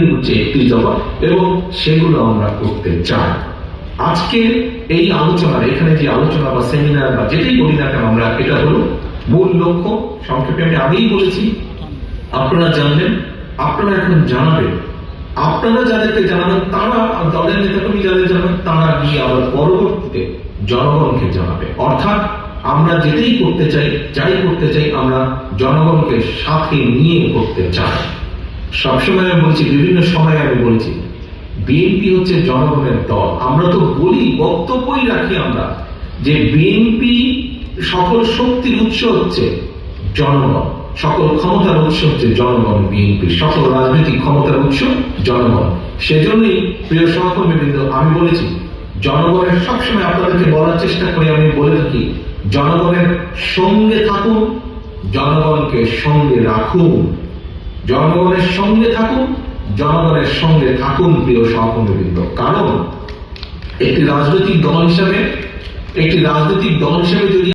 হচ্ছে একটি জবাব, এবং সেগুলো আমরা করতে চাই। আজকে এই আলোচনার, এখানে যে আলোচনা বা সেমিনার বা যেটাই বলি না কেন আমরা, এটা হলো মূল লক্ষ্য। সংক্ষেপে আমি আগেই বলেছি, আপনারা জানবেন, আপনারা এখন জানাবেন। আপনারা যাদেরকে জানাবেন, তারা দলের নেতাকর্মী যাদের জানাবেন, তারা গিয়ে আবার পরবর্তীতে জনগণকে জানাবে। অর্থাৎ আমরা যেটাই করতে চাই, যাই করতে চাই, আমরা জনগণকে সাথে নিয়ে করতে চাই। সবসময় আমি বলছি, বিভিন্ন সময় আমি বলছি, বিএনপি হচ্ছে জনগণের দল। আমরা তো বলি, বক্তব্যই রাখি আমরা যে বিএনপি সকল শক্তির উৎস হচ্ছে জনগণ, সকল ক্ষমতার উৎস হচ্ছে জনগণ বিএনপি, সকল রাজনৈতিক ক্ষমতার উৎস জনগণ। সেজন্যই প্রিয় সহকর্মীবৃন্দ, আমি বলেছি, জনগণের সবসময় আপনাদেরকে বলার চেষ্টা করি, আমি বলে থাকি, জনগণের সঙ্গে থাকুন, জনগণকে সঙ্গে রাখুন। জনগণের সঙ্গে থাকুন, জনগণের সঙ্গে থাকুন, প্রিয় সহকর্মীবৃন্দ। কারণ একটি রাজনৈতিক দল হিসাবে, একটি রাজনৈতিক দল হিসাবে যদি